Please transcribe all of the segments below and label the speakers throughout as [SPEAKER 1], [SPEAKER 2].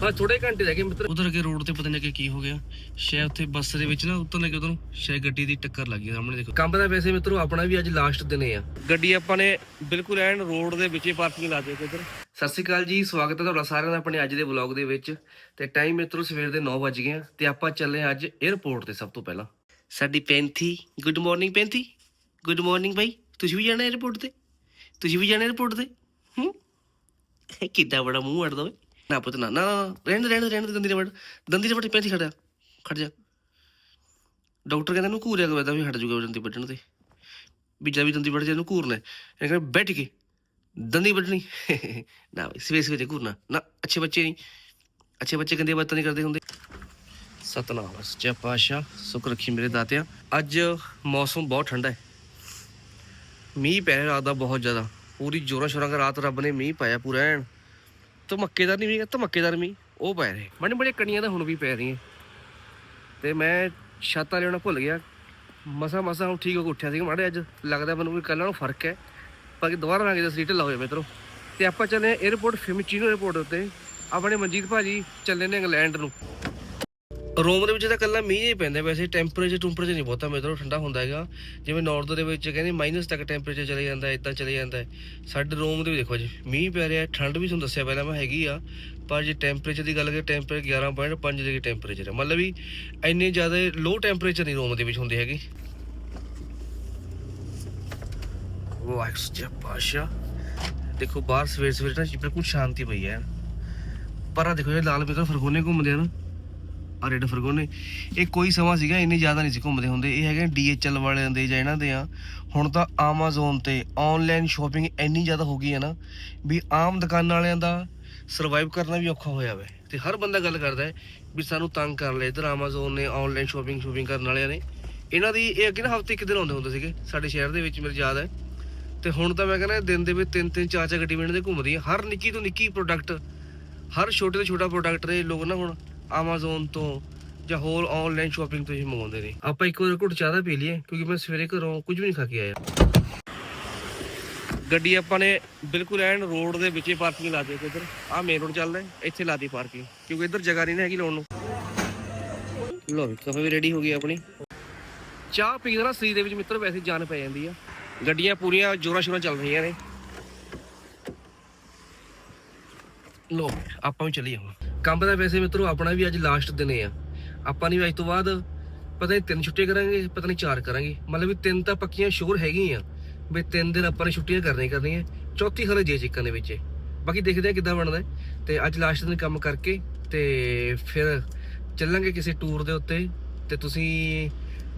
[SPEAKER 1] ਬਸ ਥੋੜੇ ਘੰਟੇ ਰਹਿ ਮਿੱਤਰ ਉਧਰ ਕੇ ਰੋਡ ਤੇ ਪਤਾ ਨਹੀਂ ਕਿ ਕੀ ਹੋ ਗਿਆ। ਸ਼ਾਇਦ ਉੱਥੇ ਬੱਸ ਦੇ ਵਿੱਚ ਨਾ ਉੱਤਰ ਲੱਗੇ ਉਧਰੋਂ ਸ਼ਾਇਦ ਗੱਡੀ ਦੀ ਟੱਕਰ ਲੱਗੀ ਸਾਹਮਣੇ ਦੇਖੋ। ਕੰਮ ਦਾ ਵੈਸੇ ਮਿੱਤਰੋ ਆਪਣਾ ਵੀ ਅੱਜ ਲਾਸਟ ਦਿਨ ਹੈ ਗੱਡੀ ਆਪਾਂ ਨੇ ਬਿਲਕੁਲ ਐਨ ਰੋਡ ਦੇ ਵਿੱਚੇ ਪਾਰਕਿੰਗ ਲਾ ਦਿੱਤੀ ਉਧਰ ਸਤਿ ਸ਼੍ਰੀ ਅਕਾਲ ਜੀ ਸਵਾਗਤ ਹੈ ਤੁਹਾਡਾ ਸਾਰਿਆਂ ਦਾ ਆਪਣੇ ਅੱਜ ਦੇ ਵਲੌਗ ਦੇ ਵਿੱਚ। ਤੇ ਟਾਈਮ ਮਿੱਤਰੋ ਸਵੇਰ ਦੇ 9 ਵਜ ਗਏ ਤੇ ਆਪਾਂ ਚੱਲੇ ਅੱਜ 에어ਪੋਰਟ ਤੇ ਸਭ ਤੋਂ ਪਹਿਲਾਂ। ਸਾਡੀ ਪੈਂਥੀ ਗੁੱਡ ਮਾਰਨਿੰਗ ਪੈਂਥੀ। ਗੁੱਡ ਮਾਰਨਿੰਗ ਬਾਈ ਤੁਸੀਂ ਵੀ ਜਾਣਾ 에어ਪੋਰਟ ਤੇ? ਤੁਸੀਂ ਵੀ ਜਾਣਾ 에어ਪੋਰਟ ਤੇ? ਹੂੰ? ਕਿੱਦਾਂ ਬੜਾ ਮੂੰਹ ਅੜਦਾ ਓਏ। ਨਾ ਪੁੱਤ ਨਾ ਨਾ, ਰਹਿਣ ਦੇ ਰਹਿਣ ਦੇ, ਰਹਿਣ ਦੰਦੀ ਦੇ ਦੰਦੀ ਦੇ ਵੜ ਪੈਂਤੀ ਖੜ ਜਾ ਖੜ ਜਾ। ਡਾਕਟਰ ਕਹਿੰਦਾ ਨੂੰ ਘੂਰਿਆ ਕਰਦਾ ਵੀ ਹਟ ਜੂਗਾ ਦੰਦੀ ਵੱਢਣ ਤੇ। ਵੀ ਜਦ ਵੀ ਦੰਦੀ ਵੱਢ ਜੇ ਨੂੰ ਘੂਰਨਾ ਇਹ ਕਹਿੰਦਾ, ਬੈਠ ਕੇ, ਦੰਦੀ ਵੱਢਣੀ। ਨਾ ਬਈ, ਸਵੇਰੇ ਸਵੇਰੇ ਘੂਰਨਾ। ਨਾ, ਅੱਛੇ ਬੱਚੇ ਨਹੀਂ। ਅੱਛੇ ਬੱਚੇ ਕਹਿੰਦੇ ਬਾਤਾਂ ਨਹੀਂ ਕਰਦੇ ਹੁੰਦੇ। ਸਤਨਾਮ, ਸੱਚਾ ਪਾਤਸ਼ਾਹ, ਸੁਖ ਰੱਖੀ ਮੇਰੇ ਦਾਤਿਆ। ਅੱਜ ਮੌਸਮ ਬਹੁਤ ਠੰਡਾ ਹੈ। ਮੀਂਹ ਪੈ ਰਿਹਾ ਰਾਤ ਦਾ ਬਹੁਤ ਜ਼ਿਆਦਾ। ਪੂਰੀ ਜੋਰਾਂ ਸ਼ੋਰਾਂ ਨਾਲ ਰਾਤ ਰੱਬ ਨੇ ਮੀਂਹ ਪਾਇਆ ਪੂਰਾ ਐਨ। ਧਮੱਕੇਦਾਰ ਨਹੀਂ ਵੀ ਧਮੱਕੇਦਾਰ ਵੀ ਉਹ ਪੈ ਰਹੇ। ਬੜੇ ਬੜੇ ਕਣੀਆਂ ਤਾਂ ਹੁਣ ਵੀ ਪੈ ਰਹੀਆਂ। ਤੇ ਮੈਂ ਛਾਤਾ ਲੈਣਾ ਭੁੱਲ ਗਿਆ। ਮਸਾ ਮਸਾ ਹੁਣ ਠੀਕ ਹੋ ਕੇ ਉੱਠਿਆ ਸੀ ਮਾੜੇ ਅੱਜ ਲੱਗਦਾ ਮੈਨੂੰ ਵੀ ਕੱਲ੍ਹ ਨੂੰ ਫ਼ਰਕ ਹੈ। ਬਾਕੀ ਦੁਬਾਰਾ ਨਾ ਕਿਤੇ ਸੀਟ ਲਾ ਹੋਇਆ ਮਿੱਤਰੋ ਤੇ ਆਪਾਂ ਚੱਲੇ 에어ਪੋਰਟ ਫਿਮਚੀਨੋ 에어ਪੋਰਟ ਉੱਤੇ। ਆਪਣੇ ਮਨਜੀਤ ਭਾਜੀ ਚੱਲੇ ਨੇ ਇੰਗਲੈਂਡ ਨੂੰ। ਰੋਮ ਦੇ ਵਿੱਚ ਤਾਂ ਕੱਲਾ ਮੀਂਹ ਹੀ ਪੈਂਦਾ, ਵੈਸੇ ਟੈਂਪਰੇਚਰ ਟੈਂਪਰੇਚਰ ਨਹੀਂ ਬਹੁਤਾ, ਮੇਰੇ ਤੋਂ ਠੰਡਾ ਹੁੰਦਾ ਹੈਗਾ। ਜਿਵੇਂ ਨਾਰਥ ਦੇ ਵਿੱਚ ਕਹਿੰਦੇ ਮਾਈਨਸ ਤੱਕ ਟੈਂਪਰੇਚਰ ਚਲੇ ਜਾਂਦਾ ਇਦਾਂ ਚਲੇ ਜਾਂਦਾ ਸਾਡੇ ਰੋਮ ਦੇ ਵੀ ਦੇਖੋ ਜੀ, ਮੀਂਹ ਪੈ ਰਿਹਾ, ਠੰਡ ਵੀ ਤੁਹਾਨੂੰ ਦੱਸਿਆ ਪਹਿਲਾਂ ਮੈਂ ਹੈਗੀ ਆ, ਪਰ ਜੇ ਟੈਂਪਰੇਚਰ ਦੀ ਗੱਲ ਕਰੀਏ ਟੈਂਪਰੇਚਰ 11.5 ਡਿਗਰੀ ਟੈਂਪਰੇਚਰ ਹੈ। ਮਤਲਬ ਵੀ ਇੰਨੇ ਜ਼ਿਆਦਾ ਲੋ ਟੈਂਪਰੇਚਰ ਨਹੀਂ ਰੋਮ ਦੇ ਵਿੱਚ ਹੁੰਦੇ ਹੈਗੇ। ਵਾਹਿਗੁਰੂ ਜੀ ਪਾਸ਼ਾ ਦੇਖੋ ਬਾਹਰ ਸਵੇਰ ਸਵੇਰ ਨਾ ਬਿਲਕੁਲ ਸ਼ਾਂਤੀ ਪਈ ਹੈ। ਪਰ ਆ ਦੇਖੋ ਇਹ ਲਾਲ ਬਿਲਕੁਲ ਫਰਗੋਨੇ ਘੁੰਮਦੇ ਆ ਨਾ। ਆ ਰੈਡ ਫਰਗੋਨੇ ਇਹ ਕੋਈ ਸਮਾਂ ਸੀਗਾ, ਇੰਨੇ ਜ਼ਿਆਦਾ ਨਹੀਂ ਸੀ ਘੁੰਮਦੇ ਹੁੰਦੇ। ਇਹ ਹੈਗੇ ਡੀਐਚਐਲ ਵਾਲਿਆਂ ਦੇ ਜਾਂ ਇਹਨਾਂ ਦੇ ਆ। ਹੁਣ ਤਾਂ Amazon ਤੇ ਆਨਲਾਈਨ ਸ਼ਾਪਿੰਗ ਇੰਨੀ ਜ਼ਿਆਦਾ ਹੋ ਗਈ ਹੈ ਨਾ ਵੀ ਆਮ ਦੁਕਾਨਾਂ ਵਾਲਿਆਂ ਦਾ ਸਰਵਾਈਵ ਕਰਨਾ ਵੀ ਔਖਾ ਹੋਇਆ ਵਾ। ਤੇ ਹਰ ਬੰਦਾ ਗੱਲ ਕਰਦਾ ਹੈ ਵੀ ਸਾਨੂੰ ਤੰਗ ਕਰ ਲਿਆ ਇਧਰ Amazon ਨੇ ਆਨਲਾਈਨ ਸ਼ਾਪਿੰਗ ਸ਼ੂਪਿੰਗ ਕਰਨ ਵਾਲਿਆਂ ਨੇ। ਇਹਨਾਂ ਦੀ ਇਹ ਅੱਗੇ ਨਾ ਹਫ਼ਤੇ ਇੱਕ ਦਿਨ ਆਉਂਦੇ ਹੁੰਦੇ ਸੀਗੇ, ਸਾਡੇ ਸ਼ਹਿਰ ਦੇ ਵਿੱਚ ਮੇਰੇ ਯਾਦ ਹੈ। ਤੇ ਹੁਣ ਤਾਂ ਮੈਂ ਕਹਿੰਦਾ ਦਿਨ ਦੇ ਵਿੱਚ ਤਿੰਨ ਤਿੰਨ, ਚਾਰ ਚਾਰ ਗੱਡੀ ਦੇ ਘੁੰਮਦੀ ਆ। ਹਰ ਨਿੱਕੀ ਤੋਂ ਨਿੱਕੀ ਪ੍ਰੋਡਕਟ ਹਰ ਛੋਟੇ ਤੋਂ ਛੋਟਾ ਪ੍ਰੋਡਕਟ ਦੇ ਲੋਕ ਨਾ ਹੁਣ Amazon ਤੋਂ ਜਾਂ ਹੋਰ ਆਨਲਾਈਨ ਸ਼ਾਪਿੰਗ ਤੋਂ ਹੀ ਮੰਗਵਾਉਂਦੇ ਨੇ। ਆਪਾਂ ਇੱਕ ਵਾਰ ਘੁੱਟ ਚਾਹ ਪੀ ਲਈਏ ਕਿਉਂਕਿ ਮੈਂ ਸਵੇਰੇ ਘਰੋਂ ਕੁਝ ਵੀ ਨਹੀਂ ਖਾ ਕੇ ਆਇਆ। ਗੱਡੀ ਆਪਾਂ ਨੇ ਬਿਲਕੁਲ ਐਨ ਰੋਡ ਦੇ ਵਿੱਚੇ ਪਾਰਕਿੰਗ ਲਾ ਦਿੱਤੀ ਇੱਧਰ। ਆਹ ਮੇਨ ਰੋਡ ਚੱਲਦਾ ਹੈ, ਇੱਥੇ ਲਾਤੀ ਪਾਰਕਿੰਗ ਕਿਉਂਕਿ ਇੱਧਰ ਜਗ੍ਹਾ ਨਹੀਂ ਹੈਗੀ ਲਾਉਣ ਨੂੰ। ਲੋ ਵੀ ਕਾਫੀ ਵੀ ਰੈਡੀ ਹੋ ਗਈ ਆਪਣੀ। ਚਾਹ ਪੀਣ ਨਾਲ ਸਰੀਰ ਦੇ ਵਿੱਚ ਮਿੱਤਰ ਵੈਸੇ ਜਾਨ ਪੈ ਜਾਂਦੀ ਆ। ਗੱਡੀਆਂ ਪੂਰੀਆਂ ਜੋਰਾਂ ਸ਼ੋਰਾਂ ਚੱਲ ਰਹੀਆਂ ਨੇ। ਲੋ ਆਪਾਂ ਵੀ ਚੱਲੀਏ ਹੁਣ। ਕੰਮ ਦਾ ਵੈਸੇ ਮਿੱਤਰੋ, ਆਪਣਾ ਵੀ ਅੱਜ ਲਾਸਟ ਦਿਨ ਆ। ਆਪਾਂ ਨਹੀਂ ਅੱਜ ਤੋਂ ਬਾਅਦ ਪਤਾ ਨਹੀਂ ਤਿੰਨ ਛੁੱਟੀਆਂ ਕਰਾਂਗੇ, ਪਤਾ ਨਹੀਂ ਚਾਰ ਕਰਾਂਗੇ। ਮਤਲਬ ਵੀ ਤਿੰਨ ਤਾਂ ਪੱਕੀਆਂ ਸ਼ੋਰ ਹੈਗੀਆਂ ਵੀ ਤਿੰਨ ਦਿਨ ਆਪਾਂ ਨੇ ਛੁੱਟੀਆਂ ਕਰਨੀਆਂ ਕਰਨੀਆਂ। ਚੌਥੀ ਹਲੇ ਜੇ ਚਿੱਕਾਂ ਦੇ ਵਿੱਚ ਬਾਕੀ ਦੇਖਦੇ ਆ ਕਿੱਦਾਂ ਬਣਦਾ ਹੈ। ਤੇ ਅੱਜ ਲਾਸਟ ਦਿਨ ਕੰਮ ਕਰਕੇ ਤੇ ਫਿਰ ਚੱਲਾਂਗੇ ਕਿਸੇ ਟੂਰ ਦੇ ਉੱਤੇ। ਤੇ ਤੁਸੀਂ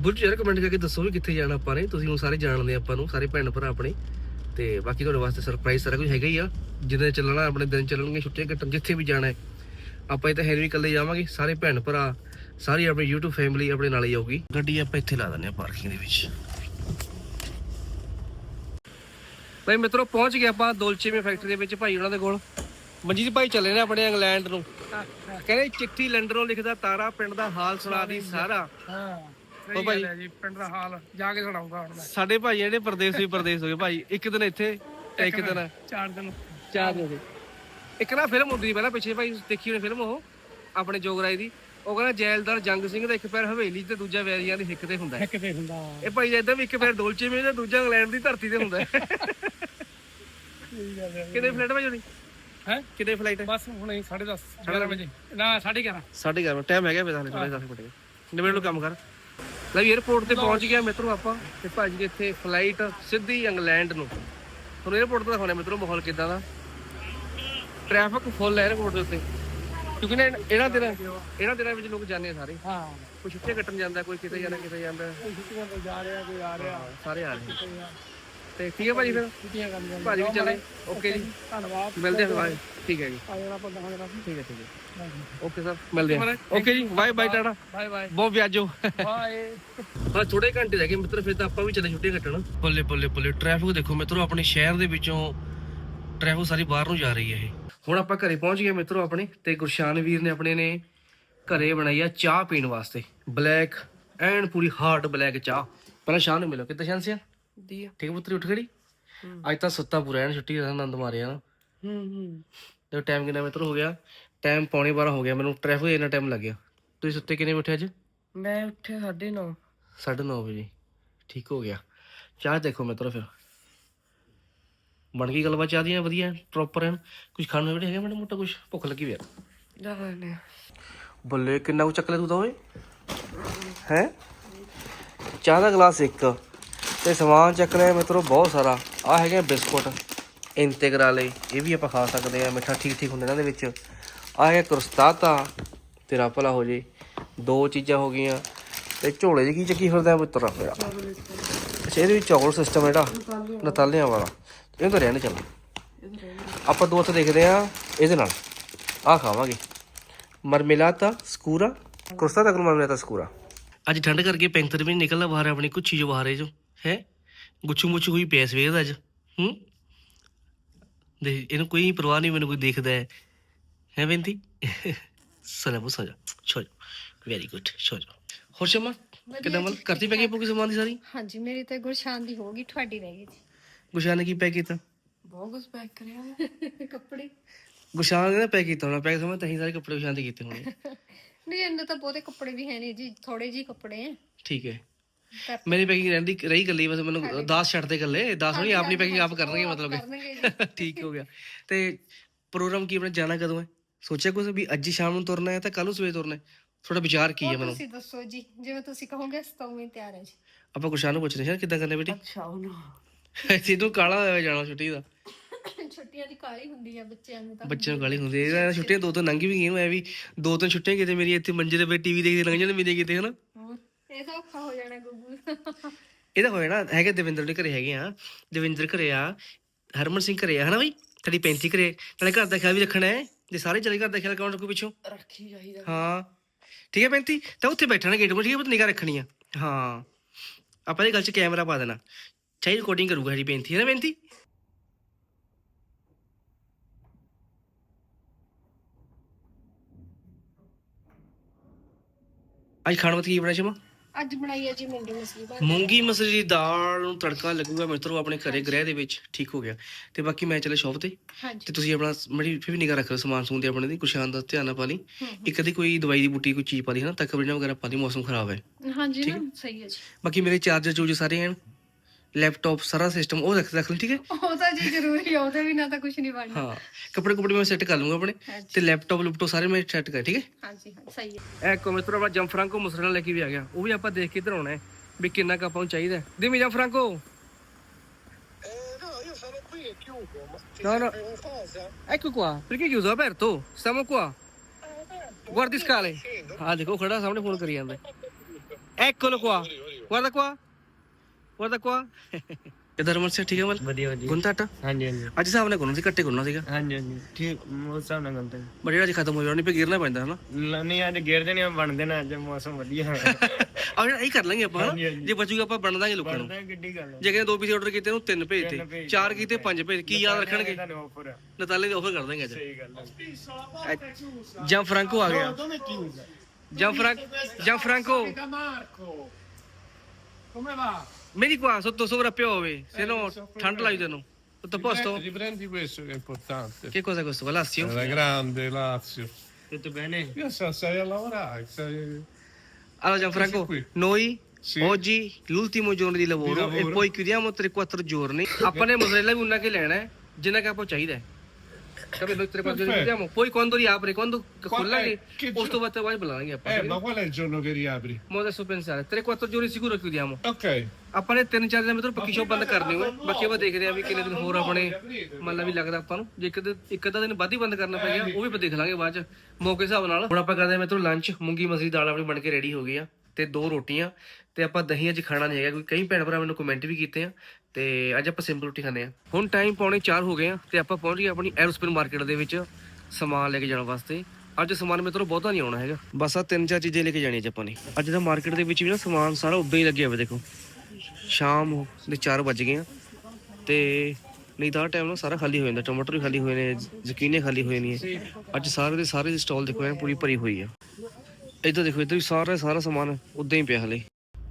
[SPEAKER 1] ਬੁੱਝ ਯਾਰ ਕਮੈਂਟ ਕਰਕੇ ਦੱਸੋ ਵੀ ਕਿੱਥੇ ਜਾਣਾ ਆਪਾਂ ਨੇ। ਤੁਸੀਂ ਹੁਣ ਸਾਰੇ ਜਾਣਦੇ ਆਪਾਂ ਨੂੰ, ਸਾਰੇ ਭੈਣ ਭਰਾ ਆਪਣੇ। ਤੇ ਬਾਕੀ ਤੁਹਾਡੇ ਵਾਸਤੇ ਸਰਪ੍ਰਾਈਜ਼ ਸਾਰਾ ਕੁਝ ਹੈਗਾ ਹੀ ਆ। ਜਿੱਦਾਂ ਚੱਲਣਾ, ਆਪਣੇ ਦਿਨ ਚੱਲਣਗੇ, ਛੁੱਟੀਆਂ ਕੱਟਣ, ਜਿੱਥੇ ਵੀ ਜਾਣਾ ਹੈ ਆਪਾਂ ਇਹ ਤਾਂ ਹੈ ਵੀ ਇਕੱਲੇ ਜਾਵਾਂਗੇ ਸਾਰੇ ਭੈਣ ਭਰਾ ਸਾਰੀ ਆਪਣੀ YouTube ਫੈਮਿਲੀ ਆਪਣੇ ਨਾਲ ਹੀ ਆਊਗੀ। ਗੱਡੀ ਆਪਾਂ ਇੱਥੇ ਲਾ ਦਿੰਦੇ ਆ ਪਾਰਕਿੰਗ ਦੇ ਵਿੱਚ। ਭਾਈ ਮਿੱਤਰੋ ਪਹੁੰਚ ਗਏ ਆਪਾਂ ਦੋਲਚੇ ਮੇ ਫੈਕਟਰੀ ਦੇ ਵਿੱਚ ਭਾਈ ਉਹਨਾਂ ਦੇ ਕੋਲ। ਮਨਜੀਤ ਭਾਈ ਚੱਲੇ ਨੇ ਆਪਣੇ ਇੰਗਲੈਂਡ ਨੂੰ। ਕਹਿੰਦੇ ਚਿੱਠੀ ਲੰਡਨੋਂ ਲਿਖਦਾ ਤਾਰਾ ਪਿੰਡ ਦਾ ਹਾਲ ਸੁਣਾ ਦੀ ਸਾਰਾ।
[SPEAKER 2] ਹਾਂ
[SPEAKER 1] ਉਹ ਭਾਈ-
[SPEAKER 2] ਜੀ ਪਿੰਡ ਦਾ ਹਾਲ ਜਾ ਕੇ ਸੁਣਾਉਂਗਾ ਹੁਣ ਮੈਂ।
[SPEAKER 1] ਸਾਡੇ ਭਾਈ ਜਿਹੜੇ ਪਰਦੇਸ ਵੀ ਪਰਦੇਸ ਹੋ ਗਏ ਭਾਈ ਇੱਕ ਦਿਨ ਇੱਥੇ ਤੇ ਇੱਕ ਦਿਨ
[SPEAKER 2] ਚਾਰ ਦਿਨ।
[SPEAKER 1] ਚਾਰ ਦਿਨ। ਇੱਕ ਨਾ ਫਿਲਮ ਹੁੰਦੀ ਸੀ ਪਹਿਲਾਂ ਪਿੱਛੇ ਭਾਈ ਦੇਖੀ ਹੋਣੀ ਫਿਲਮ ਉਹ ਆਪਣੇ ਜੋਗਰਾਏ ਦੀ। ਉਹ ਕਹਿੰਦਾ ਜੈਲਦਾਰ ਜੰਗ ਸਿੰਘ ਦਾ ਇੱਕ ਪੈਰ ਹਵੇਲੀ ਤੇ ਦੂਜਾ ਵੈਰੀਆਂ ਦੀ ਹਿੱਕ ਤੇ ਹੁੰਦਾ ਹੈ।
[SPEAKER 2] ਤੇ ਹੁੰਦਾ
[SPEAKER 1] ਇਹ ਭਾਈ ਇਦਾਂ ਵੀ ਇੱਕ ਪੈਰ ਡੋਲਚੇ ਮੇਂ ਤੇ ਦੂਜਾ ਇੰਗਲੈਂਡ ਦੀ ਧਰਤੀ ਤੇ ਹੁੰਦਾ ਹੈ। ਫਲਾਈਟ ਭਾਈ ਹੋਣੀ
[SPEAKER 2] ਹੈ?
[SPEAKER 1] ਕਿਤੇ ਫਲਾਈਟ ਹੈ
[SPEAKER 2] ਬਸ ਹੁਣੇ 10:30 11 ਵਜੇ। ਨਾ 11:30
[SPEAKER 1] ਸਾਢੇ ਗਿਆਰਾਂ ਟਾਈਮ ਹੈਗਾ ਮੇਰੇ ਨਾਲ ਸਾਢੇ 10 ਮਿੰਟ ਦਾ। ਨਿਬੇੜ ਲਓ ਕੰਮ ਕਰ? ਲੈ ਵੀ 에어ਪੋਰਟ ਤੇ ਪਹੁੰਚ ਗਿਆ ਮਿੱਤਰੋ ਆਪਾਂ ਤੇ ਭਾਜੀ ਇੱਥੇ ਫਲਾਈਟ ਸਿੱਧੀ ਇੰਗਲੈਂਡ ਨੂੰ। ਤੁਹਾਨੂੰ 에어ਪੋਰਟ ਤੋਂ ਦਿਖਾਉਣੇ ਮਿੱਤਰੋ ਮਾਹੌਲ ਕਿਦਾਂ ਦਾ। ਟ੍ਰੈਫਿਕ ਫੁੱਲ ਹੈ 에어ਪੋਰਟ ਦੇ ਉੱਤੇ। ਕਿਉਂਕਿ ਨਾ ਇਹਨਾਂ ਦਿਨਾਂ ਇਹਨਾਂ ਦਿਨਾਂ ਵਿੱਚ ਲੋਕ ਜਾਂਦੇ ਆ ਸਾਰੇ।
[SPEAKER 2] ਹਾਂ।
[SPEAKER 1] ਕੋਈ ਛੁੱਟੀਆਂ ਕੱਟਣ ਜਾਂਦਾ ਕੋਈ ਕਿਤੇ ਜਾਂਦਾ ਕਿਤੇ ਜਾਂਦਾ।
[SPEAKER 2] ਕੋਈ ਛੁੱਟੀਆਂ ਤੋਂ ਜਾ ਰਿਹਾ ਕੋਈ ਆ ਰਿਹਾ।
[SPEAKER 1] ਸਾਰੇ ਆ ਰਹੇ ਤੇ ਠੀਕ ਹੈ ਭਾਜੀ ਫਿਰ?
[SPEAKER 2] ਛੁੱਟੀਆਂ ਕਰਨ ਜਾਂਦੇ
[SPEAKER 1] ਭਾਜੀ ਵੀ ਚੱਲੇ। ਓਕੇ ਜੀ।
[SPEAKER 2] ਧੰਨਵਾਦ।
[SPEAKER 1] ਮਿਲਦੇ ਹਾਂ ਬਾਏ ਠੀਕ ਹੈ ਜੀ।
[SPEAKER 2] ਆ ਜਾਣਾ ਆਪਾਂ ਦਹਾਂ ਜਣਾ
[SPEAKER 1] ਠੀਕ ਹੈ ਠੀਕ ਹੈ। ਓਕੇ ਸਰ ਮਿਲਦੇ ਹਾਂ। Okay ji. Bye bye tata
[SPEAKER 2] bye bye
[SPEAKER 1] ਬਹੁਤ ਵਿਆਜੋ।
[SPEAKER 2] ਬਾਏ
[SPEAKER 1] ਹਾਂ ਥੋੜੇ ਘੰਟੇ ਰਹਿ ਗਏ ਮਿੱਤਰ ਫਿਰ ਤਾਂ ਆਪਾਂ ਵੀ ਚੱਲੇ ਛੁੱਟੀਆਂ ਕੱਟਣ। ਬੱਲੇ ਬੱਲੇ ਬੱਲੇ। ਟ੍ਰੈਫਿਕ ਦੇਖੋ ਮਿੱਤਰੋ ਆਪਣੇ ਸ਼ਹਿਰ ਦੇ ਵਿੱਚੋਂ ਟ੍ਰੈਫਿਕ ਸਾਰੀ ਬਾਹਰ ਨੂੰ ਜਾ ਰਹੀ ਹੈ ਇਹ। ਹੁਣ ਆਪਾਂ ਘਰੇ ਪਹੁੰਚ ਗਏ ਮਿੱਤਰੋ ਆਪਣੇ ਤੇ ਗੁਰਸ਼ਾਨ ਵੀਰ ਨੇ ਆਪਣੇ ਨੇ ਘਰੇ ਬਣਾਈ ਆ ਚਾਹ ਪੀਣ ਵਾਸਤੇ। ਬਲੈਕ ਐਨ ਪੂਰੀ ਹਾਰਡ ਬਲੈਕ ਚਾਹ। ਪਹਿਲਾਂ ਸ਼ਾਨ ਨੂੰ ਮਿਲੋ ਕਿੱਦਾਂ ਸ਼ਾਨ ਸਿਆ?
[SPEAKER 2] ਦੀ
[SPEAKER 1] ਠੀਕ ਪੁੱਤਰੀ ਉੱਠ ਖੜੀ? ਅੱਜ ਤਾਂ ਸੁੱਤਾ ਪੂਰਾ ਐਨ ਛੁੱਟੀ ਦਾ ਆਨੰਦ ਮਾਰਿਆ ਨਾ।
[SPEAKER 2] ਹੂੰ ਹੂੰ।
[SPEAKER 1] ਤੇ ਟਾਈਮ ਕਿੰਨਾ ਮਿੱਤਰ ਹੋ ਗਿਆ। ਟਾਈਮ ਪੌਣੇ 12 ਹੋ ਗਿਆ ਮੈਨੂੰ ਟ੍ਰੈਫਿਕ ਇੰਨਾ ਟਾਈਮ ਲੱਗ ਗਿਆ ਤੁਸੀਂ ਸੁੱਤੇ ਕਿੰਨੇ ਉੱਠੇ ਅੱਜ?
[SPEAKER 2] ਮੈਂ ਉੱਠੇ 9:30
[SPEAKER 1] 9:30 ਵਜੇ। ਠੀਕ ਹੋ ਗਿਆ। ਚਾਹ ਦੇਖੋ ਮਿੱਤਰੋ ਫਿਰ। ਬਣ ਗਈ ਗੱਲਬਾਤ ਚਾਹ ਦੀਆਂ ਵਧੀਆ ਪ੍ਰੋਪਰ ਐਨ ਕੁਝ ਖਾਣ ਨੂੰ ਵੀ ਹੈਗਾ ਮੈਨੂੰ ਮੋਟਾ ਕੁਝ ਭੁੱਖ ਲੱਗੀ ਵੀ ਯਾਰ
[SPEAKER 2] ਜਾ ਲੈਨੇ
[SPEAKER 1] ਬੱਲੇ ਕਿੰਨਾ ਕੁ ਚੱਕ ਲਿਆ ਤੂੰ ਤਾਂ ਓਏ? ਹੈ? ਚਾਹ ਦਾ ਗਲਾਸ ਇੱਕ। ਤੇ ਸਮਾਨ ਚੱਕ ਲਿਆ ਮਿੱਤਰੋ ਬਹੁਤ ਸਾਰਾ। ਆ ਹੈਗੇ ਆ ਬਿਸਕੁਟ। ਇੰਟੀਗਰਾਲੇ ਇਹ ਵੀ ਆਪਾਂ ਖਾ ਸਕਦੇ ਆ ਮਿੱਠਾ ਠੀਕ ਠੀਕ ਹੁੰਦਾ ਇਹਨਾਂ ਦੇ ਵਿੱਚ। ਆ ਹੈਗਾ ਕਰਸਤਾਤਾ। ਤੇਰਾ ਭਲਾ ਹੋ ਜੇ। ਦੋ ਚੀਜ਼ਾਂ ਹੋ ਗਈਆਂ। ਤੇ ਝੋਲੇ 'ਚ ਕੀ ਚੱਕੀ ਫਿਰਦਾ ਮਿੱਤਰ ਮੇਰਾ ਅੱਛਾ ਇਹਦੇ ਵਿੱਚ ਚਾਕਲੇਟ ਸਿਸਟਮ ਹੈ ਜਿਹੜਾ। ਨਤਾਲਿਆਂ ਵਾਲਾ। ਇਹ ਤਾਂ ਰਹਿਣ ਚੱਲ। ਆਪਾਂ ਦੋ ਹੱਥ ਦੇਖਦੇ ਆ ਇਹਦੇ ਨਾਲ। ਆ ਖਾਵਾਂਗੇ। ਮਰਮੇਲਾਤਾ ਸਕੂਰਾ ਕੁਰਸਾ ਤੱਕ ਮਰਮੇਲਾਤਾ ਸਕੂਰਾ। ਅੱਜ ਠੰਡ ਕਰਕੇ ਪੈਂਤਰ ਵੀ ਨੀ ਨਿਕਲਦਾ ਬਾਹਰ ਆਪਣੀ ਕੁੱਛੀ ਜੋ ਬਾਹਰ ਜੋ ਹੈ? ਗੁੱਛੂ ਮੁੱਛੂ ਹੋਈ ਪਿਆ ਸਵੇਰ ਦਾ ਅੱਜ ਹੂੰ? ਦੇਖ ਇਹਨੂੰ ਕੋਈ ਪਰਵਾਹ ਨਹੀਂ ਮੈਨੂੰ ਕੋਈ ਦੇਖਦਾ ਹੈ। ਹੈ ਬੇਨਤੀ? ਸਲਾ ਬੁਸ ਹੋ ਜਾ ਛੋ ਜਾ। ਵੈਰੀ ਗੁੱਡ ਛੋ ਜਾ। ਹੋਰ ਸ਼ਮਾ ਕਿਦਾਂ ਮਲ ਕਰਤੀ ਪੈ ਗਈ ਕੀ ਸਮਾਨ ਦੀ ਸਾਰੀ?
[SPEAKER 3] ਹਾਂਜੀ ਮੇਰੀ ਤੇ ਗੁਰਸ਼ਾਨ ਦੀ ਹੋ ਗਈ ਤੁਹਾਡੀ ਰਹਿ ਗਈ ਜੀ।
[SPEAKER 1] ਗੁਸ਼ਾਨ ਨੇ ਕੀ ਪੈਕ ਕੀਤਾ?
[SPEAKER 2] ਬਹੁਤ ਕੁਝ ਪੈਕ ਕਰਿਆ
[SPEAKER 3] ਕੱਪੜੇ।
[SPEAKER 1] ਗੁਸ਼ਾਨ ਨੇ ਪੈਕ ਕੀਤਾ ਹੋਣਾ ਪੈਕ ਸਮਝ ਤਹੀਂ ਸਾਰੇ ਕੱਪੜੇ ਗੁਸ਼ਾਨ ਦੇ ਕੀਤੇ ਹੋਣੇ।
[SPEAKER 3] ਨਹੀਂ ਇਹਨਾਂ ਤਾਂ ਬਹੁਤੇ ਕੱਪੜੇ ਵੀ ਹੈ ਨਹੀਂ ਜੀ ਥੋੜੇ ਜੀ ਕੱਪੜੇ ਆ।
[SPEAKER 1] ਠੀਕ ਹੈ। ਮੇਰੀ ਪੈਕਿੰਗ ਰਹਿੰਦੀ ਰਹੀ ਗੱਲੀ ਬਸ ਮੈਨੂੰ 10 ਛੱਡ ਦੇ ਗੱਲੇ 10 ਨਹੀਂ ਆਪਣੀ ਪੈਕਿੰਗ ਆਪ ਕਰਨਗੇ ਮਤਲਬ। ਠੀਕ ਹੋ ਗਿਆ। ਤੇ ਪ੍ਰੋਗਰਾਮ ਕੀ ਆਪਣਾ ਜਾਣਾ ਕਦੋਂ ਹੈ? ਸੋਚਿਆ ਕੁਛ ਵੀ ਅੱਜ ਹੀ ਸ਼ਾਮ ਨੂੰ ਤੁਰਨਾ ਹੈ ਤਾਂ ਕੱਲ ਨੂੰ ਸਵੇਰੇ ਤੁਰਨਾ ਹੈ? ਥੋੜਾ ਵਿਚਾਰ ਕੀ ਹੈ
[SPEAKER 3] ਉਹ
[SPEAKER 1] ਮੈਨੂੰ?
[SPEAKER 3] ਤੁਸੀਂ ਦੱਸੋ ਜੀ ਜਿਵੇਂ ਤੁਸੀਂ ਕਹੋਗੇ ਅਸੀਂ ਤਾਂ ਉਵੇਂ ਹੀ ਤਿਆਰ ਹੈ ਜੀ।
[SPEAKER 1] ਆਪਾਂ ਗੁਸ਼ਾਨ ਨੂੰ ਪੁੱਛਦੇ ਹਾਂ ਕਿੱਦਾਂ ਕਰਨਾ ਬੇਟੀ?
[SPEAKER 2] ਸ਼ਾਮ ਨੂੰ
[SPEAKER 1] ਤੈਨੂੰ ਕਾਲਾ ਹੋਇਆ ਜਾਣਾ ਛੁੱਟੀ ਦਾ।
[SPEAKER 3] ਛੁੱਟੀਆਂ ਦੀ ਕਾਲੀ ਹੁੰਦੀ ਆ ਬੱਚਿਆਂ ਨੂੰ ਤਾਂ।
[SPEAKER 1] ਬੱਚਿਆਂ ਨੂੰ ਗਾਲੀ ਹੁੰਦੀ ਹੈ ਇਹਦਾ ਛੁੱਟੀਆਂ ਦੋ ਤੋਂ ਲੰਘ ਵੀ ਗਈਆਂ। ਐ ਵੀ ਦੋ ਤਿੰਨ ਛੁੱਟੀਆਂ ਕਿਤੇ ਮੇਰੀ ਇੱਥੇ ਮੰਜੇ ਤੇ ਬੈ ਟੀਵੀ ਦੇਖਦੇ ਲੰਘ ਜਾਂਦੇ ਮੇਰੇ ਕਿਤੇ ਹਨਾ?
[SPEAKER 3] ਇਹ ਤਾਂ ਔਖਾ ਹੋ ਜਾਣਾ ਗੁੱਗੂ।
[SPEAKER 1] ਇਹਦਾ ਹੋਇਆ ਨਾ ਹੈਗੇ ਦਵਿੰਦਰ ਦੇ ਘਰੇ ਹੈਗੇ ਆ। ਦਵਿੰਦਰ ਘਰੇ ਆ ਹਰਮਨ ਸਿੰਘ ਘਰੇ ਆ ਹਨਾ ਬਈ? ਤੇਰੀ 35 ਘਰੇ। ਨਾਲੇ ਘਰ ਦਾ ਖਿਆਲ ਵੀ ਰੱਖਣਾ ਹੈ? ਜੇ ਸਾਰੇ ਚਲੇ ਘਰ ਦਾ ਖਿਆਲ ਕੌਣ ਰੱਖੂ ਪਿੱਛੋਂ।
[SPEAKER 2] ਰੱਖੀ ਜਾਈਦਾ
[SPEAKER 1] ਹਾਂ। ਠੀਕ ਹੈ 35 ਤਾਂ ਉੱਥੇ ਬੈਠਣਾ ਗੇਟ 'ਤੇ ਠੀਕ ਹੈ? ਨਿਗਾਹ ਰੱਖਣੀ ਆ। ਹਾਂ। ਆਪਾਂ ਇਹ ਗੱਲ 'ਚ ਕੈਮਰਾ ਪਾ ਦੇਣਾ। ਚਾਹੀ ਰਿਕਾਰਡਿੰਗ ਕਰੂਗਾ ਜੀ 35 ਹੈ ਨਾ 35 ਅੱਜ ਖਾਣ ਵਿੱਚ ਕੀ ਬਣਾਇਆ ਸ਼ਮਾ?
[SPEAKER 3] ਅੱਜ ਬਣਾਈ ਹੈ ਜੀ ਮੁੰਡੀ ਮਸਲੀ ਬਾਤ
[SPEAKER 1] ਮੂੰਗੀ ਮਸਰੀ ਦੀ ਦਾਲ ਨੂੰ ਤੜਕਾ ਲੱਗੂਗਾ ਮਿੱਤਰੋ ਆਪਣੇ ਘਰੇ ਗ੍ਰਹਿ ਦੇ ਵਿੱਚ ਠੀਕ ਹੋ ਗਿਆ। ਤੇ ਬਾਕੀ ਮੈਂ ਚਲੇ ਸ਼ੌਪ ਤੇ।
[SPEAKER 3] ਹਾਂਜੀ।
[SPEAKER 1] ਤੇ ਤੁਸੀਂ ਆਪਣਾ ਮੜੀ ਫਿਰ ਵੀ ਨਿਗਾਹ ਰੱਖੋ ਸਮਾਨ ਸਮੂਨ ਦੇ ਆਪਣੇ ਦੀ ਕੁਸ਼ਾਨ ਦਾ ਧਿਆਨ ਨਾਲ ਪਾ ਲਈ ਇੱਕ ਅੱਧੀ ਕੋਈ ਦਵਾਈ ਦੀ ਬੂਟੀ ਕੋਈ ਚੀਜ਼ ਪਾ ਲਈ ਹਨਾ ਤੱਕ ਵਗੈਰਾ ਪਾ ਲਈ ਮੌਸਮ ਖਰਾਬ ਹੈ।
[SPEAKER 3] ਹੂੰ। ਹਾਂਜੀ ਨਾ ਸਹੀ ਹੈ ਜੀ।
[SPEAKER 1] ਬਾਕੀ ਮੇਰੇ ਚਾਰਜਰ ਚੂਜ ਸਾਰੇ ਹਨ ਲੈਪਟਾਪ ਸਾਰਾ ਸਿਸਟਮ ਉਹ ਰੱਖ ਰੱਖ ਲਈ ਠੀਕ ਹੈ?
[SPEAKER 3] ਉਹ ਤਾਂ ਜੀ ਜ਼ਰੂਰੀ ਆ ਉਹਦੇ ਬਿਨਾਂ ਤਾਂ ਕੁਝ ਨਹੀਂ ਬਣਨਾ
[SPEAKER 1] ਹਾਂ ਕੱਪੜੇ ਕੁਪੜੇ ਮੈਂ ਸੈੱਟ ਕਰ ਲੂੰਗਾ ਆਪਣੇ ਤੇ ਲੈਪਟਾਪ ਲੈਪਟਾਪ ਸਾਰੇ ਮੈਂ ਸੈੱਟ ਕਰ ਠੀਕ ਹੈ?
[SPEAKER 3] ਹਾਂਜੀ ਹਾਂ, ਸਹੀ ਹੈ।
[SPEAKER 1] ਇਹ ਕੋ ਮਿੱਤਰੋ ਆਪਣਾ ਜੰਮ ਫਰਾਂਕੋ ਮੁਸਰਾ ਲੈ ਕੇ ਵੀ ਆ ਗਿਆ। ਉਹ ਵੀ ਆਪਾਂ ਦੇਖ ਕੇ ਇੱਧਰ ਆਉਣਾ ਹੈ ਵੀ ਕਿੰਨਾ ਕੁ ਆਪਾਂ ਨੂੰ ਚਾਹੀਦਾ ਹੈ। ਦਿਮੀ ਜੰਮ ਫਰਾਂਕੋ
[SPEAKER 4] no,
[SPEAKER 1] No, ecco qua perché chiuso aperto stiamo qua guardi scale ah ਦੇਖੋ ਖੜਾ ਸਾਹਮਣੇ ਫੋਨ ਕਰੀ ਜਾਂਦਾ ਹੈ। eccolo qua guarda qua guarda qua ਇਧਰ ਮਨ ਸੇ ਠੀਕ ਹੈ ਮਲ?
[SPEAKER 2] ਵਧੀਆ ਵਧੀਆ।
[SPEAKER 1] ਗੁੰਤਾਟਾ
[SPEAKER 2] ਹਾਂਜੀ ਹਾਂਜੀ।
[SPEAKER 1] ਅੱਜ ਹਿਸਾਬ ਨਾਲ ਗੁੰਨਾ ਸੀ ਕੱਟੇ ਗੁੰਨਾ ਸੀਗਾ।
[SPEAKER 2] ਹਾਂਜੀ ਹਾਂਜੀ। ਠੀਕ ਮੌਸਮ ਨਾਲ ਗੰਦੇ
[SPEAKER 1] ਬਟ ਜਿਹੜਾ ਖਤਮ ਹੋ ਜਾਣਾ ਪੇ ਗਿਰਨਾ ਪੈਂਦਾ ਹਨਾ?
[SPEAKER 2] ਨਹੀਂ ਅੱਜ ਗਿਰਦੇ ਨਹੀਂ ਬਣਦੇ ਨੇ ਅੱਜ ਮੌਸਮ ਵਧੀਆ ਹੈ।
[SPEAKER 1] ਜਿਹੜਾ ਇਹ ਕਰ ਲਾਂਗੇ ਆਪਾਂ। ਜੇ ਬਚੂਗਾ ਆਪਾਂ ਬਣ ਦਾਂਗੇ ਲੋਕਾਂ ਨੂੰ।
[SPEAKER 2] ਕਿੱਡੀ ਗੱਲ ਹੈ
[SPEAKER 1] ਜੇ ਕਹਿੰਦੇ ਦੋ ਪੀਸ ਆਰਡਰ ਕੀਤੇ ਨੂੰ ਤਿੰਨ
[SPEAKER 2] ਭੇਜ
[SPEAKER 1] ਚਾਰ ਕੀਤੇ ਪੰਜ ਭੇਜ ਕੀ ਯਾਦ ਰੱਖਣਗੇ? ਨਤਾਲੇ ਦੇ ਆਫਰ ਕਰ ਦਾਂਗੇ ਅੱਜ।
[SPEAKER 2] ਸਹੀ ਗੱਲ ਹੈ
[SPEAKER 1] ਜਾਂ। ਫਰਾਂਕੋ ਆ ਗਿਆ? ਜਾਂ ਫਰਾਂਕ ਜਾਂ ਫਰਾਂਕੋ.
[SPEAKER 4] Come va?
[SPEAKER 1] Vieni qua, sotto sopra piove, eh, se no tanto l'aiuto no. Tutto a posto?
[SPEAKER 5] Riprendi questo che è importante.
[SPEAKER 1] Che cosa è questo? Lazio?
[SPEAKER 5] Era grande, Lazio.
[SPEAKER 2] Tutto bene?
[SPEAKER 5] Io so, stai a lavorare. Sei...
[SPEAKER 1] Allora Gianfranco, noi
[SPEAKER 5] sì.
[SPEAKER 1] oggi l'ultimo giorno di lavoro,
[SPEAKER 5] di lavoro,
[SPEAKER 1] e poi chiudiamo 3-4 giorni. Ah, Apparemo se lei una che lei, eh? Gena capo चाहिए ਆਪਾਂ ਨੂੰ ਚਾਹੀਦਾ ਹੈ capito noi 3-4 giorni
[SPEAKER 5] Perfetto.
[SPEAKER 1] chiudiamo poi quando riapre quando ਖੋਲਾਂਗੇ
[SPEAKER 5] eh, che
[SPEAKER 1] ਉਸ ਤੋਂ ਬਾਅਦ ਬਾਅਦ ਬੁਲਾਵਾਂਗੇ ਆਪਾਂ
[SPEAKER 5] Eh, ma qual è il giorno che riapri?
[SPEAKER 1] mo adesso pensare 3-4 giorni sicuro chiudiamo.
[SPEAKER 5] Ok.
[SPEAKER 1] ਆਪਾਂ ਨੇ ਤਿੰਨ ਚਾਰ ਦਿਨ ਮਤਲਬ ਪੱਕੀ ਸ਼ੋਪ ਬੰਦ ਕਰਨੀ ਹੋਏ ਬਾਕੀ ਆਪਾਂ ਦੇਖਦੇ ਆ ਵੀ ਕਿੰਨੇ ਦਿਨ ਹੋਰ ਆਪਣੇ ਮੰਨ ਲਾ ਵੀ ਲੱਗਦਾ ਆਪਾਂ ਨੂੰ ਜੇ ਇੱਕ ਦਿਨ ਇੱਕ ਅੱਧਾ ਦਿਨ ਵੱਧ ਹੀ ਬੰਦ ਕਰਨਾ ਪੈ ਗਿਆ ਉਹ ਵੀ ਆਪਾਂ ਦੇਖ ਲਾਂਗੇ ਬਾਅਦ ਚ ਮੌਕੇ ਹਿਸਾਬ ਨਾਲ ਹੁਣ ਆਪਾਂ ਕਰਦੇ ਆ ਮਿੱਤਰੋ ਲੰਚ ਮੂੰਗੀ ਮਸਰੀ ਦਾਲ ਆਪਣੀ ਬਣ ਕੇ ਰੈਡੀ ਹੋ ਗਈ ਆ ਤੇ ਦੋ ਰੋਟੀਆਂ ਤੇ ਆਪਾਂ ਦਹੀਂ ਅੱਜ ਖਾਣਾ ਨਹੀਂ ਹੈਗਾ ਕਿਉਂਕਿ ਕਈ ਭੈਣ ਭਰਾ ਮੈਨੂੰ ਕਮੈਂਟ ਵੀ ਕੀਤੇ ਆ ਤੇ ਅੱਜ ਆਪਾਂ ਸਿੰਪਲ ਰੋਟੀ ਖਾਂਦੇ ਆ। ਹੁਣ ਟਾਈਮ ਪੌਣੇ 4 ਹੋ ਗਏ ਆ ਤੇ ਆਪਾਂ ਪਹੁੰਚ ਗਏ ਆਪਣੀ ਐਰੋਸਪੇਸ ਮਾਰਕੀਟ ਦੇ ਵਿੱਚ ਸਮਾਨ ਲੈ ਕੇ ਜਾਣ ਵਾਸਤੇ। ਅੱਜ ਸਮਾਨ ਮੇਰੇ ਤੋਂ ਬਹੁਤਾ ਨਹੀਂ ਆਉਣਾ ਹੈਗਾ। ਬਸ ਆ ਤਿੰਨ ਚਾਰ ਚੀਜ਼ਾਂ ਲੈ ਕੇ ਜਾਣੀਆਂ ਅੱਜ ਆਪਾਂ ਨੇ। ਅੱਜ ਦਾ ਮਾਰਕੀਟ ਦੇ ਵਿੱਚ ਵੀ ਨਾ ਸਮਾਨ ਸਾਰਾ ਉਦਾਂ ਹੀ ਲੱਗਿਆ ਹੋਵੇ ਦੇਖੋ। ਸ਼ਾਮ ਦੇ 4 ਵੱਜ ਗਏ ਆ। ਤੇ ਨਹੀਂ ਤਾਂ ਟਾਈਮ ਨਾਲ ਸਾਰਾ ਖਾਲੀ ਹੋ ਜਾਂਦਾ। ਟਮਾਟਰ ਵੀ ਖਾਲੀ ਹੋਏ ਨੇ ਜ਼ਕੀਨੇ ਖਾਲੀ ਹੋਏ ਨੇ। ਅੱਜ ਸਾਰੇ ਦੇ ਸਾਰੇ ਸਟਾਲ ਦੇਖੋ, ਐਨ ਪੂਰੀ ਭਰੀ ਹੋਈ ਆ। ਇੱਧਰ ਦੇਖੋ, ਇੱਧਰ ਵੀ ਸਾਰਾ ਸਾਰਾ ਸਮਾਨ ਉਦਾਂ ਹੀ ਪਿਆ ਹਲੇ।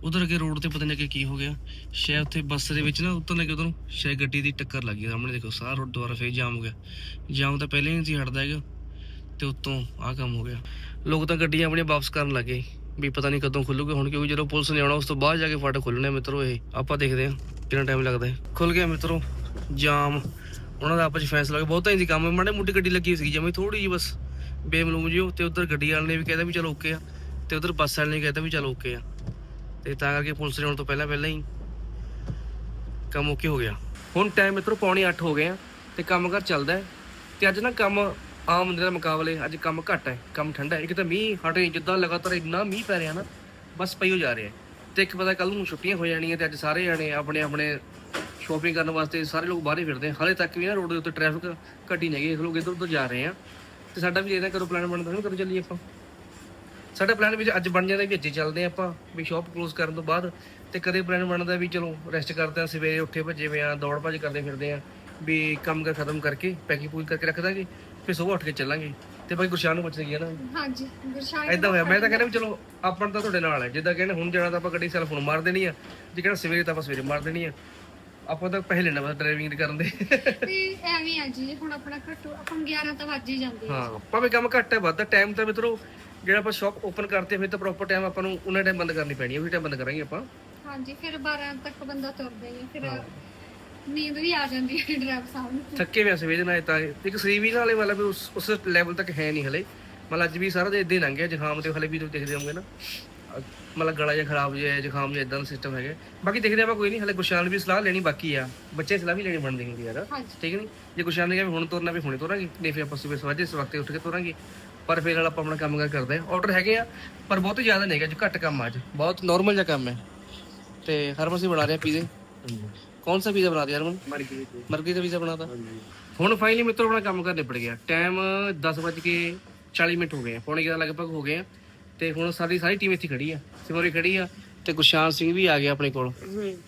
[SPEAKER 1] ਉਧਰ ਅੱਗੇ ਰੋਡ ਤੇ ਪਤਾ ਨਹੀਂ ਕਿ ਕੀ ਹੋ ਗਿਆ। ਸ਼ਾਇਦ ਉੱਥੇ ਬੱਸ ਦੇ ਵਿੱਚ ਨਾ ਉਤਰਨ ਲੱਗੇ ਉਧਰੋਂ ਸ਼ਾਇਦ ਗੱਡੀ ਦੀ ਟੱਕਰ ਲੱਗ ਗਈ, ਸਾਹਮਣੇ ਦੇਖੋ, ਸਾਰਾ ਰੋਡ ਦੁਆਰਾ ਫੇਰ ਜਾਮ ਹੋ ਗਿਆ। ਜਾਮ ਤਾਂ ਪਹਿਲੇ ਹੀ ਸੀ, ਹਟਦਾ ਹੈਗਾ, ਤੇ ਉੱਤੋਂ ਆਹ ਕੰਮ ਹੋ ਗਿਆ। ਲੋਕ ਤਾਂ ਗੱਡੀਆਂ ਆਪਣੀਆਂ ਵਾਪਸ ਕਰਨ ਲੱਗੇ ਵੀ ਪਤਾ ਨਹੀਂ ਕਦੋਂ ਖੁੱਲੂਗੇ, ਹੁਣ ਕਿਉਂਕਿ ਜਦੋਂ ਪੁਲਿਸ ਨੇ ਆਉਣਾ, ਉਸ ਤੋਂ ਬਾਅਦ ਜਾ ਕੇ ਫਟ ਖੁੱਲਣੇ ਮਿੱਤਰੋ ਇਹ। ਆਪਾਂ ਦੇਖਦੇ ਹਾਂ ਕਿੰਨਾ ਟਾਈਮ ਲੱਗਦਾ ਹੈ। ਖੁੱਲ ਗਿਆ ਮਿੱਤਰੋ, ਜਾਮ। ਉਹਨਾਂ ਦਾ ਆਪਸ ਵਿੱਚ ਫੈਸਲਾ ਹੋ ਗਿਆ। ਬਹੁਤਾ ਹੀ ਸੀ ਕੰਮ, ਮਾੜੇ ਮੋਟੀ ਗੱਡੀ ਲੱਗੀ ਹੋਈ ਸੀ ਜਿਵੇਂ ਥੋੜੀ ਜੀ ਬਸ। ਬੇਮਲੂਮ ਜਿਹੀ ਉਹ ਤੇ ਉਧਰ ਗੱਡੀ ਵਾਲੇ ਨੇ ਵੀ ਕਹਿਤਾ ਵੀ ਚਲੋ ਓਕੇ ਆ, ਤੇ ਉਧਰ ਬੱਸ ਵਾਲੇ ਨੇ ਕਹਿਤਾ ਵੀ ਚਲੋ ਓਕੇ ਆ। ਤੇ ਤਾਂ ਕਰਕੇ ਪੁਲਿਸ ਨੇ ਆਉਣ ਤੋਂ ਪਹਿਲਾਂ ਪਹਿਲਾਂ ਹੀ ਕੰਮ ਓਕੇ ਹੋ ਗਿਆ। ਹੁਣ ਟਾਈਮ ਮਿੱਤਰੋ ਪੌਣੇ 8 ਹੋ ਗਏ ਆ ਤੇ ਕੰਮ ਘਰ ਚੱਲਦਾ ਹੈ। ਤੇ ਅੱਜ ਨਾ ਕੰਮ ਆਮ ਦਿਨਾਂ ਦੇ ਮੁਕਾਬਲੇ ਅੱਜ ਕੰਮ ਘੱਟ ਹੈ, ਕੰਮ ਠੰਡਾ ਹੈ। ਇੱਕ ਤਾਂ ਮੀਂਹ ਹਟੇ ਜਿੱਦਾਂ ਲਗਾਤਾਰ ਇੰਨਾ ਮੀਂਹ ਪੈ ਰਿਹਾ ਨਾ, ਬਸ ਪਈ ਹੋ ਜਾ ਰਿਹਾ ਹੈ। ਤੇ ਇੱਕ ਪਤਾ ਕੱਲ ਨੂੰ ਛੁੱਟੀਆਂ ਹੋ ਜਾਣੀਆਂ ਤੇ ਅੱਜ ਸਾਰੇ ਜਾਣੇ ਆਪਣੇ ਆਪਣੇ ਸ਼ੋਪਿੰਗ ਕਰਨ ਵਾਸਤੇ ਸਾਰੇ ਲੋਕ ਬਾਹਰ ਹੀ ਫਿਰਦੇ ਆ। ਹਾਲੇ ਤੱਕ ਵੀ ਨਾ ਰੋਡ ਦੇ ਉੱਤੇ ਟ੍ਰੈਫਿਕ ਘਟੀ ਨਹੀਂ ਗਈ ਲੋਕ ਇੱਧਰ ਉੱਧਰ ਜਾ ਰਹੇ ਆ। ਤੇ ਸਾਡਾ ਵੀ ਇਹਦਾ ਕਰੋ ਪਲਾਨ ਬਣਦਾ ਨਾ ਕਦੋਂ ਚੱਲੀਏ ਆਪਾਂ। ਸਾਡਾ ਪਲਾਨ ਵੀ ਅੱਜ ਬਣ ਜਾਂਦਾ ਵੀ ਅੱਜ ਹੀ ਚੱਲਦੇ ਆਪਾਂ ਵੀ ਸ਼ਾਪ ਕਲੋਜ਼ ਕਰਨ ਤੋਂ ਬਾਅਦ ਤੇ ਕਦੇ ਪਲਾਨ ਬਣਦਾ ਵੀ ਚਲੋ ਰੈਸਟ ਕਰਦੇ ਆ ਸਵੇਰੇ ਉੱਠੇ ਭੱਜੇ ਵੇ ਆ ਦੌੜ ਭੱਜ ਕਰਦੇ ਫਿਰਦੇ ਆ ਵੀ ਕੰਮ ਕਰ ਖਤਮ ਕਰਕੇ ਪੈਕਿੰਗ ਪੂਰੀ ਕਰਕੇ ਰੱਖ ਦਾਂਗੇ ਫਿਰ ਸਵੇਰ ਉੱਠ ਕੇ ਚੱਲਾਂਗੇ। ਤੇ ਭਾਈ ਗੁਰਸ਼ਾਨ ਨੂੰ ਪੁੱਛ ਲਈਏ ਨਾ?
[SPEAKER 3] ਹਾਂਜੀ ਗੁਰਸ਼ਾਨ
[SPEAKER 1] ਐਦਾਂ ਹੋਇਆ ਮੈਂ ਤਾਂ ਕਹਿੰਦਾ ਵੀ ਚਲੋ ਆਪਾਂ ਤਾਂ ਤੁਹਾਡੇ ਨਾਲ ਹੈ ਜਿੱਦਾਂ ਕਹਿੰਦੇ ਹੁਣ ਜਾਣਾ ਤਾਂ ਆਪਾਂ ਗੱਡੀ ਸੈਲਫ ਨੂੰ ਮਾਰ ਦੇਣੀ ਆ ਜੇ ਕਹਿੰਦਾ ਸਵੇਰੇ ਤਾਂ ਆਪਾਂ ਸਵੇਰੇ ਮਾਰ ਦੇਣੀ ਆ। ਆਪਾਂ ਤਾਂ ਪਹਿਲੇ ਲੈਣਾ ਬਸ ਡਰਾਈਵਿੰਗ ਕਰਨ ਦੇ।
[SPEAKER 3] ਤੇ ਐਵੇਂ ਆ ਜੀ ਹੁਣ ਆਪਣਾ ਘੱਟੋ ਆਪਾਂ ਨੂੰ 11 ਤਾਂ ਵੱਜ ਹੀ ਜਾਂਦੇ ਆ।
[SPEAKER 1] ਹਾਂ ਭਾਵੇਂ ਕੰਮ ਘੱਟ ਹੈ ਵੱਧ ਟਾਈਮ ਤਾਂ ਮਿੱਤਰੋ ਜਿਹੜਾ ਆਪਾਂ ਸ਼ਾਪ ਓਪਨ ਕਰਤੇ ਫਿਰ ਤਾਂ ਪ੍ਰੋਪਰ ਟਾਈਮ ਆਪਾਂ ਨੂੰ ਉਹਨਾਂ ਟਾਈਮ ਬੰਦ ਕਰਨੀ ਪੈਣੀ ਹੈ ਉਹੀ ਟਾਈਮ ਬੰਦ ਕਰਾਂਗੇ ਆਪਾਂ।
[SPEAKER 3] ਹਾਂਜੀ ਫਿਰ 12 ਤੱਕ ਬੰਦਾ ਤੁਰਦਾ ਹੀ ਆ ਫਿਰ ਨੀਂਦ ਵੀ ਆ ਜਾਂਦੀ ਹੈ ਡਰਾਈਵਰ ਸਾਹਿਬ ਨੂੰ।
[SPEAKER 1] ਥੱਕੇ ਹੋਏ ਸਵੇਜ ਨਾਲ ਤਾਂ ਇੱਕ ਸਰੀਰ ਵੀ ਨਾਲੇ ਵਾਲਾ ਵੀ ਉਸ ਉਸ ਲੈਵਲ ਤੱਕ ਹੈ ਨਹੀਂ ਹਲੇ। ਮਤਲਬ ਅੱਜ ਵੀ ਸਾਰਾ ਦਿਨ ਇਦਾਂ ਹੀ ਲੰਘ ਗਿਆ ਜ਼ੁਕਾਮ ਤੇ ਹਲੇ ਵੀ ਤੁਸੀਂ ਦੇਖਦੇ ਹੋਵੋਗੇ ਨਾ। ਮਤਲਬ ਗਲਾ ਜਿਹਾ ਖਰਾਬ ਜਿਹਾ ਹੈ ਜ਼ੁਕਾਮ ਜਿਹਾ ਇਦਾਂ ਦਾ ਸਿਸਟਮ ਹੈਗਾ। ਬਾਕੀ ਦੇਖਦੇ ਆਪਾਂ ਕੋਈ ਨਹੀਂ ਹਲੇ ਗੁਰਸ਼ਾਨ ਵੀ ਸਲਾਹ ਲੈਣੀ ਬਾਕੀ ਆ। ਬੱਚੇ ਸਲਾਹ ਵੀ ਲੈਣੀ ਬਣਦੀ ਹੁੰਦੀ ਯਾਰ।
[SPEAKER 3] ਹਾਂਜੀ।
[SPEAKER 1] ਠੀਕ ਨਹੀਂ ਜੇ ਗੁਰਸ਼ਾਨ ਨੇ ਕਿਹਾ ਵੀ ਹੁਣ ਤੁਰਨਾ ਵੀ ਹੁਣੇ ਤੁਰਾਂਗੇ ਨਹੀਂ ਫਿਰ ਆਪਾਂ ਸਵੇਰ ਸਵਾਜੇ ਸਵਖਤੇ ਉੱਠ ਕੇ ਤੁਰਾਂਗੇ। ਪਰ ਫਿਰ ਨਾਲ ਆਪਾਂ ਆਪਣਾ ਕੰਮ ਕਾਰ ਕਰਦੇ ਆ। ਆਰਡਰ ਹੈਗੇ ਆ ਪਰ ਬਹੁਤ ਜ਼ਿਆਦਾ ਨਹੀਂ ਹੈਗਾ ਜੋ ਘੱਟ ਕੰਮ ਆ ਅੱਜ। ਬਹੁਤ ਨਾਰਮਲ ਜਿਹਾ ਕੰਮ ਹੈ। ਤੇ ਹਰਮਨ ਸੀ ਬਣਾ ਰਿਹਾ ਪੀਜ਼ੇ ਕੌਣ ਸਾ ਪੀਜ਼ਾ ਬਣਾ ਦਿਆ ਹਰਮਨ? ਮਰਗੀ ਦਾ ਪੀਜ਼ਾ ਬਣਾਤਾ। ਹੁਣ ਫਾਈਨਲੀ ਮਿੱਤਰੋ ਆਪਣਾ ਕੰਮ ਕਰ ਨਿਬੜ ਗਿਆ। ਟਾਈਮ 10:40 ਮਿੰਟ ਹੋ ਗਏ ਆ। ਪੌਣੇ 11 ਲਗਭਗ ਹੋ ਗਏ ਆ। ਤੇ ਹੁਣ ਸਾਡੀ ਸਾਰੀ ਟੀਮ ਇੱਥੇ ਖੜੀ ਆ ਸਿਮੋਰੀ ਖੜੀ ਆ ਤੇ ਗੁਰਸ਼ਾਨ ਸਿੰਘ ਵੀ ਆ ਗਿਆ ਆਪਣੇ ਕੋਲ।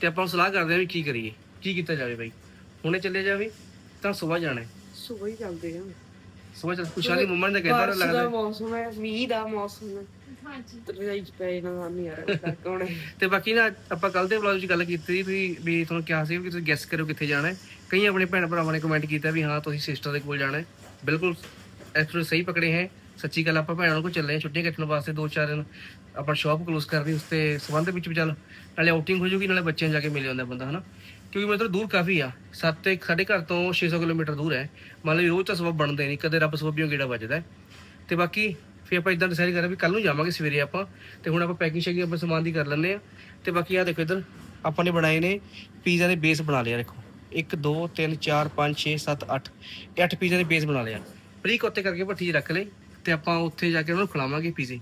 [SPEAKER 1] ਤੇ ਆਪਾਂ ਸਲਾਹ ਕਰਦੇ ਆ ਵੀ ਕੀ ਕਰੀਏ ਕੀ ਕੀਤਾ ਜਾਵੇ ਬਾਈ। ਹੁਣੇ ਚੱਲੇ ਜਾਵੇ ਤਾਂ ਸਵੇਰ ਜਾਣਾ ਹੈ।
[SPEAKER 6] ਸੁਬਹ ਹੀ ਚੱਲਦੇ ਆ।
[SPEAKER 1] ਸਵੇਰ ਚੱਲ ਦੀ ਮੰਮਾ ਨੇ ਕਹਿੰਦਾ ਲੱਗਦਾ
[SPEAKER 6] ਮੌਸਮ ਹੈ ਮੀਂਹ ਦਾ ਮੌਸਮ ਹੈ।
[SPEAKER 3] ਹਾਂਜੀ।
[SPEAKER 6] ਤੇ
[SPEAKER 1] ਬਾਕੀ ਨਾ ਆਪਾਂ ਕੱਲ ਦੇ ਵਲੌਗ ਵਿੱਚ ਗੱਲ ਕੀਤੀ ਸੀ ਵੀ ਵੀ ਤੁਹਾਨੂੰ ਕਿਹਾ ਸੀ ਕਿ ਤੁਸੀਂ ਗੈਸ ਕਰੋ ਕਿੱਥੇ ਜਾਣਾ ਹੈ। ਕਈ ਆਪਣੇ ਭੈਣ ਭਰਾਵਾਂ ਨੇ ਕਮੈਂਟ ਕੀਤਾ ਵੀ ਹਾਂ ਤੁਸੀਂ ਸਿਸਟਰ ਦੇ ਕੋਲ ਜਾਣਾ ਹੈ। ਬਿਲਕੁਲ ਐਕਚੁਅਲੀ ਸਹੀ ਪਕੜੇ ਹੈ। ਸੱਚੀ ਗੱਲ ਆਪਾਂ ਭੈਣਾਂ ਕੋਲ ਚੱਲੇ ਹਾਂ ਛੁੱਟੀਆਂ ਕੱਟਣ ਵਾਸਤੇ ਦੋ ਚਾਰ ਦਿਨ। ਆਪਾਂ ਸ਼ਾਪ ਕਲੋਜ਼ ਕਰਨੀ ਉਸ ਤੇ ਸੰਬੰਧ ਵਿੱਚ ਵੀ ਚੱਲ, ਨਾਲੇ ਆਊਟਿੰਗ ਹੋ ਜੂਗੀ, ਨਾਲੇ ਬੱਚਿਆਂ ਨੂੰ ਜਾ ਕੇ ਮਿਲ ਜਾਂਦਾ ਬੰਦਾ, ਹਨਾ। ਕਿਉਂਕਿ ਮਤਲਬ ਦੂਰ ਕਾਫੀ ਆ, ਸੱਤ ਤੇ ਸਾਡੇ ਘਰ ਤੋਂ 600 ਕਿਲੋਮੀਟਰ ਦੂਰ ਹੈ। ਮੰਨ ਲਓ ਰੋਜ਼ ਤਾਂ ਸਬਬ ਬਣਦੇ ਨਹੀਂ, ਕਦੇ ਰੱਬ ਸਬਬੀਓ ਗੇੜਾ ਵੱਜਦਾ ਹੈ। ਤੇ ਬਾਕੀ ਫਿਰ ਆਪਾਂ ਇਦਾਂ ਡਿਸਾਈਡ ਕਰਿਆ ਵੀ ਕੱਲ ਨੂੰ ਜਾਵਾਂਗੇ ਸਵੇਰੇ ਆਪਾਂ, ਤੇ ਹੁਣ ਆਪਾਂ ਪੈਕਿੰਗ ਸ਼ੈਕਿੰਗ ਆਪਾਂ ਸਮਾਨ ਦੀ ਕਰ ਲੈਂਦੇ ਆ ਤੇ ਬਾਕੀ ਆ ਦੇਖੋ ਇਧਰ, ਆਪਾਂ ਨੇ ਬਣਾਏ ਨੇ ਪੀਜ਼ਾ ਦੇ ਬੇਸ ਬਣਾ ਲਿਆ, ਦੇਖੋ। 1 2 3 4 5 6 7 8 ਇਹ 8 ਪੀਜ਼ਾ ਦੇ ਬੇਸ ਬਣਾ ਲਿਆ ਬਰੀਕ ਉੱਤੇ ਕਰਕੇ ਭੱਠੀ 'ਚ ਰੱਖ ਲਈ ਤੇ ਆਪਾਂ ਉੱਥੇ ਜਾ ਕੇ ਉਹਨਾਂ ਨੂੰ ਖਿਲਾਵਾਂਗੇ ਪੀਜ਼ੇ।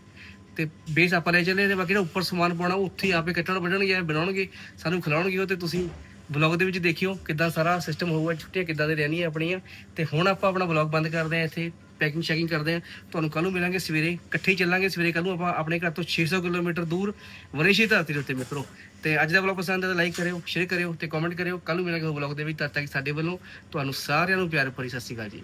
[SPEAKER 1] ਤੇ ਬੇਸ ਆਪਾਂ ਲੈ ਚੱਲੇ ਤੇ ਬਾਕੀ ਜਿਹੜਾ ਉੱਪਰ ਸਮਾਨ ਪਾਉਣਾ ਉਹ ਉੱਥੇ ਹੀ ਆਪੇ ਕੱਟਣ ਵੱਢਣਗੇ ਜਾਂ ਬਣਾਉਣਗੇ, ਸਾਨੂੰ ਖਿਲਾਉਣਗੇ ਉਹ ਤੇ ਤੁਸੀਂ ਵਲੌਗ ਦੇ ਵਿੱਚ ਦੇਖਿਓ ਕਿੱਦਾਂ ਸਾਰਾ ਸਿਸਟਮ ਹੋਊਗਾ, ਛੁੱਟੀਆਂ ਕਿੱਦਾਂ ਦੇ ਰਹਿਣੀਆਂ ਆਪਣੀਆਂ। ਤੇ ਹੁਣ ਆਪਾਂ ਆਪਣਾ ਵਲੌਗ ਬੰਦ ਕਰਦੇ ਆ ਇੱਥੇ ਪੈਕਿੰਗ ਸ਼ੈਕਿੰਗ ਕਰਦੇ ਆ। ਤੁਹਾਨੂੰ ਕੱਲ ਨੂੰ ਮਿਲਾਂਗੇ ਸਵੇਰੇ, ਇਕੱਠੇ ਹੀ ਚੱਲਾਂਗੇ ਸਵੇਰੇ ਕੱਲ ਨੂੰ ਆਪਾਂ ਆਪਣੇ ਘਰ ਤੋਂ 600 ਕਿਲੋਮੀਟਰ ਦੂਰ ਵਨੇਸ਼ੀ ਧਰਤੀ ਦੇ ਉੱਤੇ ਮਿੱਤਰੋ। ਤੇ ਅੱਜ ਦਾ ਵਲੌਗ ਪਸੰਦ ਆਇਆ ਤਾਂ ਲਾਈਕ ਕਰਿਓ ਸ਼ੇਅਰ ਕਰਿਓ ਤੇ ਕਮੈਂਟ ਕਰਿਓ। ਕੱਲ ਨੂੰ ਮਿਲਾਂਗੇ ਵਲੌਗ ਦੇ ਵਿੱਚ, ਤਦ ਤੱਕ ਸਾਡੇ ਵੱਲੋਂ ਤੁਹਾਨੂੰ ਸਾਰਿਆਂ ਨੂੰ ਪਿਆਰ ਭਰੀ ਸਤਿ ਸ਼੍ਰੀ ਅਕਾਲ ਜੀ।